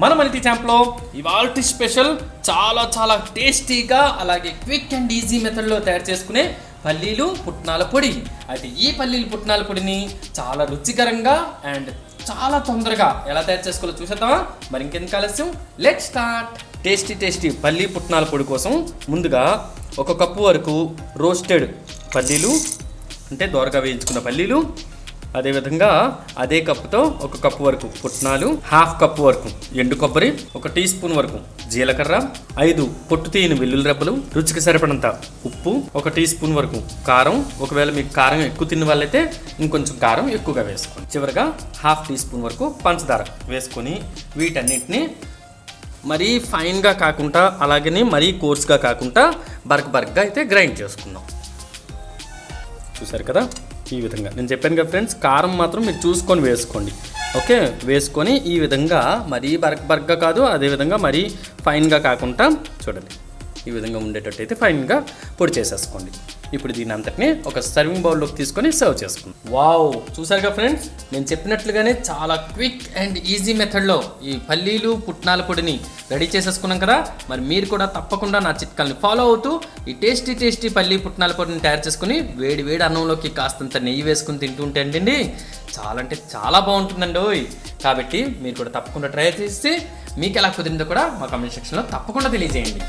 మన మనకి ఛాంప్లో ఇవాల్టి స్పెషల్ చాలా చాలా టేస్టీగా అలాగే క్విక్ అండ్ ఈజీ మెథడ్లో తయారు చేసుకునే పల్లీలు పుట్నాల పొడి. అయితే ఈ పల్లీలు పుట్నాల పొడిని చాలా రుచికరంగా అండ్ చాలా తొందరగా ఎలా తయారు చేసుకోవాలో చూసేద్దామా? మరి ఇంకెందుకు ఆలస్యం? లెట్ స్టార్ట్ టేస్టీ టేస్టీ పల్లీ పుట్నాల పొడి కోసం ముందుగా ఒక కప్పు వరకు రోస్టెడ్ పల్లీలు అంటే దోరగా వేయించుకున్న పల్లీలు అదేవిధంగా అదే కప్పుతో ఒక కప్పు వరకు పుట్నాలు హాఫ్ కప్పు వరకు ఎండు కొబ్బరి ఒక టీ స్పూన్ వరకు జీలకర్ర ఐదు పొట్టు తీయని వెల్లుల్లి రెబ్బలు రుచికి సరిపడంత ఉప్పు ఒక టీ స్పూన్ వరకు కారం. ఒకవేళ మీకు కారం ఎక్కువ తిన్న వాళ్ళైతే ఇంకొంచెం కారం ఎక్కువగా వేసుకోండి. చివరిగా హాఫ్ టీ స్పూన్ వరకు పంచదార వేసుకొని వీటన్నిటిని మరీ ఫైన్గా కాకుండా అలాగని మరీ కోర్స్గా కాకుండా బరక్ బరక్గా అయితే గ్రైండ్ చేసుకుందాం. చూసారు కదా? ఈ విధంగా. నేను చెప్పాను కదా ఫ్రెండ్స్ కారం మాత్రం మీరు చూసుకొని వేసుకోండి. ఓకే? వేసుకొని ఈ విధంగా మరీ బర్గ్ బరక్గా కాదు అదేవిధంగా మరీ ఫైన్గా కాకుండా చూడండి. ఈ విధంగా ఉండేటట్టు అయితే ఫైన్గా పొడి చేసేసుకోండి. ఇప్పుడు దీని అంతటిని ఒక సర్వింగ్ బౌల్లోకి తీసుకొని సర్వ్ చేసుకుందాం. వావ్ చూసారుగా ఫ్రెండ్స్ నేను చెప్పినట్లుగానే చాలా క్విక్ అండ్ ఈజీ మెథడ్లో ఈ పల్లీలు పుట్నాల పొడిని రెడీ చేసేసుకున్నాం కదా? మరి మీరు కూడా తప్పకుండా నా చిట్కాల్ని ఫాలో అవుతూ ఈ టేస్టీ టేస్టీ పల్లీ పుట్నాల పొడిని తయారు చేసుకుని వేడి వేడి అన్నంలోకి కాస్తంత నెయ్యి వేసుకుని తింటుంటే అండి చాలా అంటే చాలా బాగుంటుందండి ఓయ్. కాబట్టి మీరు కూడా తప్పకుండా ట్రై చేసి మీకు ఎలా కుదిరిందో కూడా మా కామెంట్ సెక్షన్లో తప్పకుండా తెలియజేయండి.